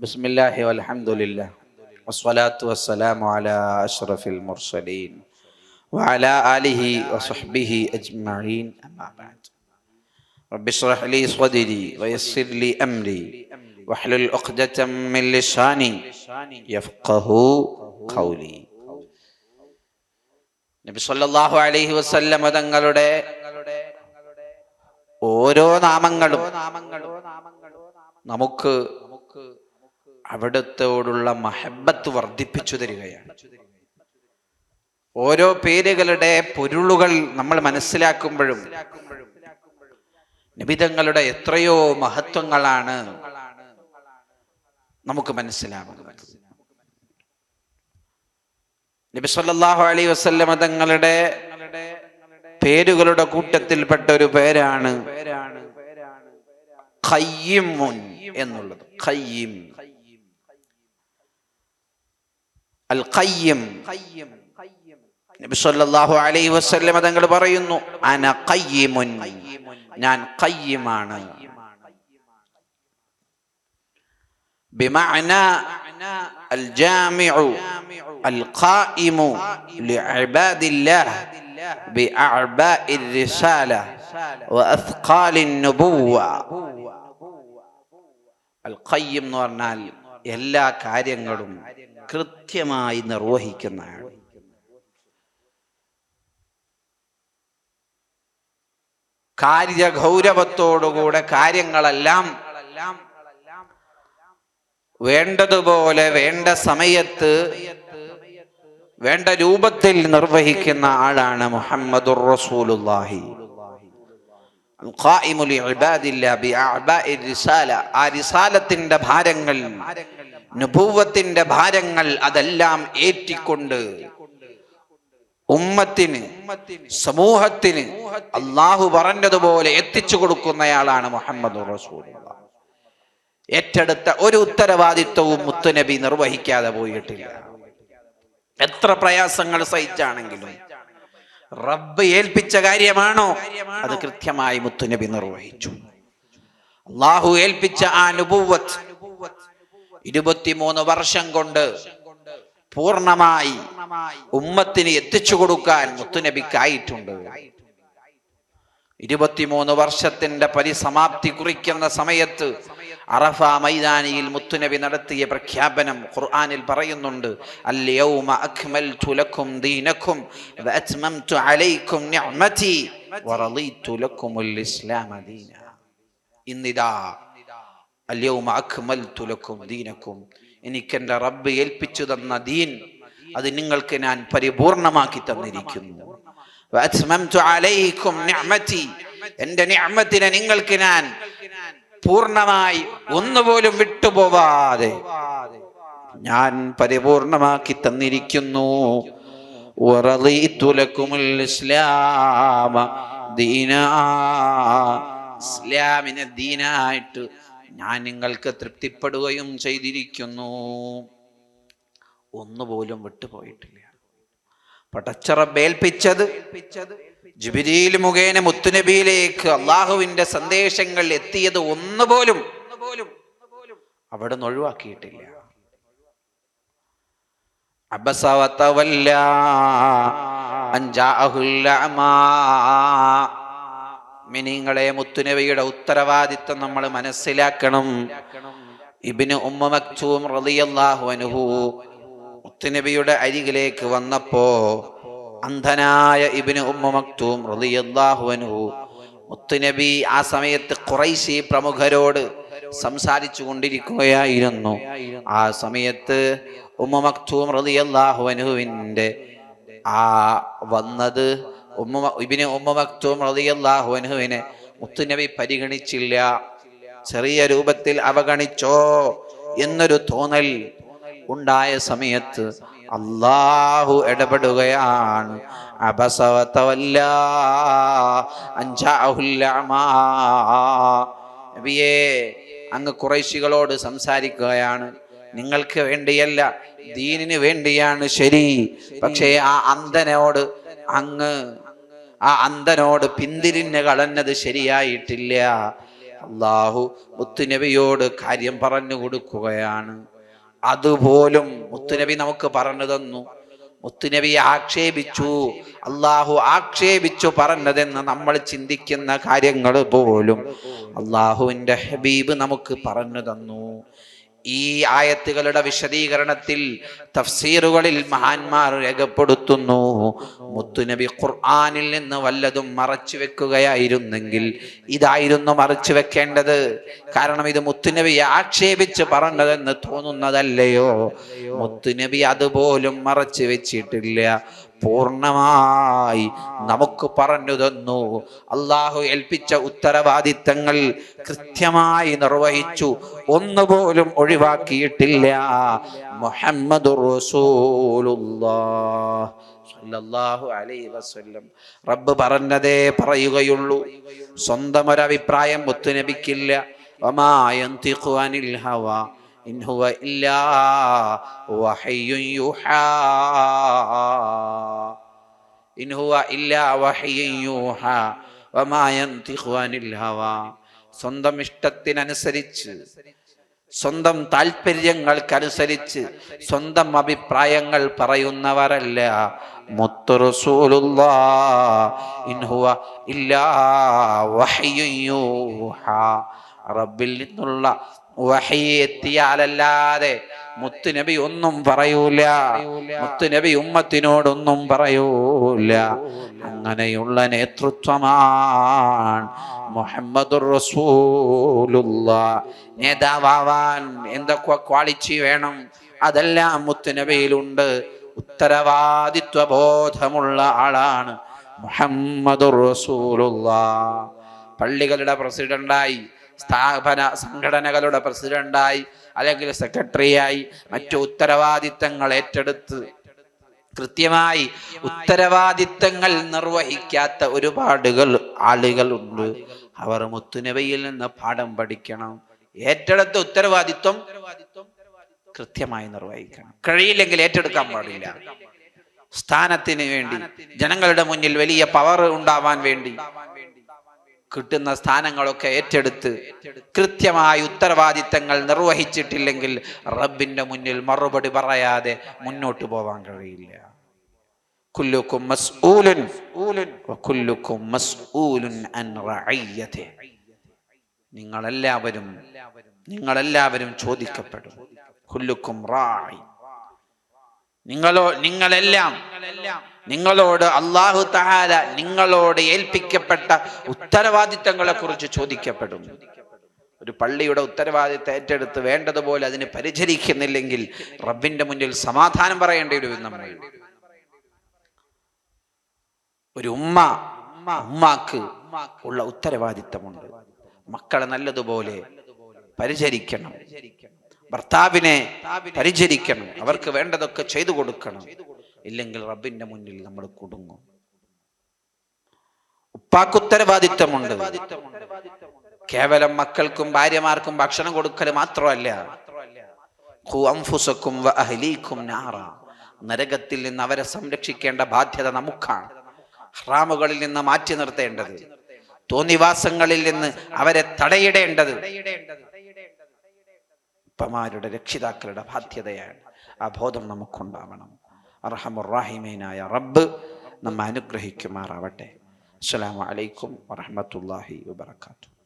بسم الله والحمد لله والصلاة والسلام على أشرف المرسلين وعلى آله وصحبه أجمعين أما بعد رب اشرح لي صدري ويسر لي أمري واحلل عقدة من لساني يفقه قولي നബി സല്ലല്ലാഹു അലൈഹി വസല്ലം തങ്ങളുടെ ഓരോ നാമങ്ങളും നമുക്ക് അവിടത്തോടുള്ള മഹബത്ത് വർദ്ധിപ്പിച്ചു തരികയാണ്. ഓരോ പേരുകളുടെ പൊരുളുകൾ നമ്മൾ മനസ്സിലാക്കുമ്പോഴും നിബിതങ്ങളുടെ എത്രയോ മഹത്വങ്ങളാണ് നമുക്ക് മനസ്സിലാവുന്നത്. നബി സല്ലാഹു അലൈഹി വസല്ലമ തങ്ങളുടെ പേരുകളുടെ കൂട്ടത്തിൽപ്പെട്ട ഒരു പേരാണ് എന്നുള്ളത്. ഖയ്യിം. അൽ ഖയ്യിം നബി സല്ലല്ലാഹു അലൈഹി വസല്ലമ തങ്ങൾ പറയുന്നു അന ഖയ്യിമുൻ ഞാൻ ഖയ്യിമാണ് بمعنى الجامع القائم لعباد الله بأعباء الرسالة وأثقال النبوة القيم എന്ന് പറഞ്ഞാൽ എല്ലാ കാര്യങ്ങളും കൃത്യമായി നിർവഹിക്കുന്നതാണ് കാര്യഗൗരവത്തോടുകൂടെ കാര്യങ്ങളെല്ലാം വേണ്ടതുപോലെ വേണ്ട സമയത്ത് വേണ്ട രൂപത്തിൽ നിർവഹിക്കുന്ന ആളാണ് റിസാല. ആ റിസാലത്തിന്റെ ഭാരങ്ങൾ നുബുവത്തിന്റെ ഭാരങ്ങൾ അതെല്ലാം ഏറ്റിക്കൊണ്ട് ഉമ്മത്തിന് സമൂഹത്തിന് അള്ളാഹു പറഞ്ഞതുപോലെ എത്തിച്ചു കൊടുക്കുന്നയാളാണ് മുഹമ്മദ് റസൂലുള്ള. ഏറ്റെടുത്ത ഒരു ഉത്തരവാദിത്വവും മുത്തുനബി നിർവഹിക്കാതെ പോയിട്ടില്ല. എത്ര പ്രയാസങ്ങൾ സഹിച്ചാണെങ്കിലും റബ്ബ് ഏൽപ്പിച്ച കാര്യമാണോ? അത് കൃത്യമായി മുത്തുനബി നിർവഹിച്ചു. അള്ളാഹു ഏൽപ്പിച്ച ആ നുബുവത്ത് ഇരുപത്തിമൂന്ന് വർഷം കൊണ്ട് പൂർണമായി ഉമ്മത്തിന് എത്തിച്ചു കൊടുക്കാൻ മുത്തുനബിക്കായിട്ടുണ്ട്. ഇരുപത്തിമൂന്ന് വർഷത്തിന്റെ പരിസമാപ്തി കുറിക്കുന്ന സമയത്ത് അറഫ മൈതാനിയിൽ മുത്തുനബി നടത്തിയ പ്രഖ്യാപനം ഖുർആനിൽ പറയുന്നുണ്ട് അൽയൗമ അക്മൽതു ലക്കും വഅത്മംതു അലൈക്കും നിഅമതി ഇസ്ലാമ ഇന്നിതാ അല്യൗമ അക്മൽതു തുലക്കും ദീനക്കും. എനിക്ക് എന്റെ റബ്ബ് ഏൽപ്പിച്ചു തന്ന ദീൻ അത് നിങ്ങൾക്ക് ഞാൻ പരിപൂർണമാക്കി തന്നിരിക്കുന്നു. എന്റെ നിഅമത്തിനെ നിങ്ങൾക്ക് ഞാൻ പൂർണമായി ഒന്നുപോലും വിട്ടുപോവാതെ ഞാൻ പരിപൂർണമാക്കി തന്നിരിക്കുന്നു. ഇസ്ലാമിനെ ദീനായിട്ട് ഞാൻ നിങ്ങൾക്ക് തൃപ്തിപ്പെടുകയും ചെയ്തിരിക്കുന്നു. ഒന്നുപോലും വിട്ടുപോയിട്ടില്ല. പടച്ചറ പടച്ചറബേൽപ്പിച്ചത് ജിബിരിയിൽ മുഖേന മുത്തുനബിയിലേക്ക് അള്ളാഹുവിന്റെ സന്ദേശങ്ങൾ എത്തിയത് ഒന്നുപോലും അവിടെ നിന്ന് ഒഴിവാക്കിയിട്ടില്ല അബസവത്തവല്ല മിനിങ്ങളെ മുത്തുനബിയുടെ ഉത്തരവാദിത്വം നമ്മൾ മനസ്സിലാക്കണം. ഇബിന് ഉമ്മ മക്തൂം റളിയല്ലാഹു അൻഹു മുത്തുനബിയുടെ അരികിലേക്ക് വന്നപ്പോ അന്ധനായ ഇബിന് ഉമ്മ മക്തൂം റളിയല്ലാഹു അൻഹു മുത്തുനബി ആ സമയത്ത് കുറൈശി പ്രമുഖരോട് സംസാരിച്ചു കൊണ്ടിരിക്കുകയായിരുന്നു. ആ സമയത്ത് ഉമ്മ മക്തൂം റളിയല്ലാഹു അൻഹുവിന്റെ ആ വന്നത് ഉമ്മ ഇബിന് ഉമ്മ മക്തൂം റളിയല്ലാഹു അൻഹുവിനെ മുത്തുനബി പരിഗണിച്ചില്ല. ചെറിയ രൂപത്തിൽ അവഗണിച്ചോ എന്നൊരു തോന്നൽ ഉണ്ടായ സമയത്ത് അള്ളാഹു ഇടപെടുകയാണ്. നബിയേ അങ്ങ് കുറേശികളോട് സംസാരിക്കുകയാണ്. നിങ്ങൾക്ക് വേണ്ടിയല്ല ദീനിന് വേണ്ടിയാണ് ശരി. പക്ഷേ ആ അന്ധനോട് അങ്ങ് ആ അന്ധനോട് പിന്തിരിഞ്ഞ് കളഞ്ഞത് ശരിയായിട്ടില്ല. അള്ളാഹു മുത്തുനബിയോട് കാര്യം പറഞ്ഞു കൊടുക്കുകയാണ്. അതുപോലും മുത്തുനബി നമുക്ക് പറഞ്ഞു തന്നു. മുത്തുനബി ആക്ഷേപിച്ചു. അള്ളാഹു ആക്ഷേപിച്ചു പറഞ്ഞതെന്ന് നമ്മൾ ചിന്തിക്കുന്ന കാര്യങ്ങൾ പോലും അള്ളാഹുവിന്റെ ഹബീബ് നമുക്ക് പറഞ്ഞു തന്നു. ഈ ആയത്തുകളുടെ വിശദീകരണത്തിൽ തഫ്സീറുകളിൽ മഹാന്മാർ രേഖപ്പെടുത്തുന്നു. മുത്തുനബി ഖുർആാനിൽ നിന്ന് വല്ലതും മറച്ചു വെക്കുകയായിരുന്നെങ്കിൽ ഇതായിരുന്നു മറച്ചു വെക്കേണ്ടത്. കാരണം ഇത് മുത്തുനബിയെ ആക്ഷേപിച്ച് പറഞ്ഞതെന്ന് തോന്നുന്നതല്ലയോ? മുത്തുനബി അതുപോലും മറച്ചു വെച്ചിട്ടില്ല. പൂർണമായി നമുക്ക് പറഞ്ഞു തന്നു. അള്ളാഹു ഏൽപ്പിച്ച ഉത്തരവാദിത്തങ്ങൾ കൃത്യമായി നിർവഹിച്ചു. ഒന്നുപോലും ഒഴിവാക്കിയിട്ടില്ല. മുഹമ്മദ് റബ്ബ് പറഞ്ഞതേ പറയുകയുള്ളൂ. സ്വന്തം ഒരഭിപ്രായം ഒത്തുനബിക്കില്ല. ഒമായന്തിഖുവാനിൽ ഇൻഹുവ ഇല്ലാ വഹയ്യുഹാ ഇല്ലാ ഹവാ. സ്വന്തം ഇഷ്ടത്തിനനുസരിച്ച് സ്വന്തം താല്പര്യങ്ങൾക്കനുസരിച്ച് സ്വന്തം അഭിപ്രായങ്ങൾ പറയുന്നവരല്ല. റബ്ബിൽ നിന്നുള്ള വഹയെത്തിയാലല്ലാതെ മുത്തുനബി ഒന്നും പറയൂല. മുത്തുനബി ഉമ്മത്തിനോടൊന്നും പറയൂല. അങ്ങനെയുള്ള നേതൃത്വമാണ് മുഹമ്മദ് റസൂലുള്ള. നേതാവാൻ എന്തൊക്കെ ക്വാളിറ്റി വേണം? അതെല്ലാം മുത്തുനബിയിലുണ്ട്. ഉത്തരവാദിത്വ ബോധമുള്ള ആളാണ് മുഹമ്മദ് റസൂലുള്ള. പള്ളികളുടെ പ്രസിഡന്റായി സ്ഥാപന സംഘടനകളുടെ പ്രസിഡന്റായി അല്ലെങ്കിൽ സെക്രട്ടറിയായി മറ്റു ഉത്തരവാദിത്തങ്ങൾ ഏറ്റെടുത്ത് കൃത്യമായി ഉത്തരവാദിത്തങ്ങൾ നിർവഹിക്കാത്ത ഒരുപാടുകൾ ആളുകളുണ്ട് അവർ മുത്തുനബയിൽ നിന്ന് പാഠം പഠിക്കണം. ഏറ്റെടുത്ത ഉത്തരവാദിത്വം കൃത്യമായി നിർവഹിക്കണം. കഴിയില്ലെങ്കിൽ ഏറ്റെടുക്കാൻ പാടില്ല. സ്ഥാനത്തിന് വേണ്ടി ജനങ്ങളുടെ മുന്നിൽ വലിയ പവർ ഉണ്ടാവാൻ വേണ്ടി കിട്ടുന്ന സ്ഥാനങ്ങളൊക്കെ ഏറ്റെടുത്ത് കൃത്യമായ ഉത്തരവാദിത്തങ്ങൾ നിർവഹിച്ചിട്ടില്ലെങ്കിൽ റബ്ബിന്റെ മുന്നിൽ മറുപടി പറയാതെ മുന്നോട്ട് പോവാൻ കഴിയില്ല. കുല്ലുക്കും കുല്ലുക്കും അൻ നിങ്ങളെല്ലാവരും നിങ്ങളെല്ലാവരും ചോദിക്കപ്പെടും. കുല്ലുക്കും റായി. നിങ്ങളോ നിങ്ങളെല്ലാം നിങ്ങളോട് അള്ളാഹു തഹാല നിങ്ങളോട് ഏൽപ്പിക്കപ്പെട്ട ഉത്തരവാദിത്തങ്ങളെ കുറിച്ച് ചോദിക്കപ്പെടും ഒരു പള്ളിയുടെ ഉത്തരവാദിത്തം ഏറ്റെടുത്ത് വേണ്ടതുപോലെ അതിന് പരിചരിക്കുന്നില്ലെങ്കിൽ റബ്ബിന്റെ മുന്നിൽ സമാധാനം പറയേണ്ടി വരും നമ്മൾ. ഒരു ഉമ്മ ഉമ്മാക്ക് ഉള്ള ഉത്തരവാദിത്തമുണ്ട്. മക്കളെ നല്ലതുപോലെ പരിചരിക്കണം. ഭർത്താവിനെ പരിചരിക്കണം. അവർക്ക് വേണ്ടതൊക്കെ ചെയ്തു കൊടുക്കണം. ഇല്ലെങ്കിൽ റബ്ബിന്റെ മുന്നിൽ നമ്മൾ കുടുങ്ങും. ഉപ്പാക്ക് ഉത്തരവാദിത്തമുണ്ട് കേവലം മക്കൾക്കും ഭാര്യമാർക്കും ഭക്ഷണം കൊടുക്കൽ മാത്രമല്ല. നരകത്തിൽ നിന്ന് അവരെ സംരക്ഷിക്കേണ്ട ബാധ്യത നമുക്കാണ്. ഹ്രാമുകളിൽ നിന്ന് മാറ്റി നിർത്തേണ്ടത്. തോന്നിവാസങ്ങളിൽ നിന്ന് അവരെ തടയിടേണ്ടത് ഉപ്പമാരുടെ രക്ഷിതാക്കളുടെ ബാധ്യതയാണ്. ആ ബോധം നമുക്കുണ്ടാവണം. അർഹമുറാഹിമീനായ റബ്ബ് നമ്മെ അനുഗ്രഹിക്കുമാറാവട്ടെ. അസ്സലാമു അലൈക്കും വറഹ്മത്തുള്ളാഹി വബറകാതുഹു.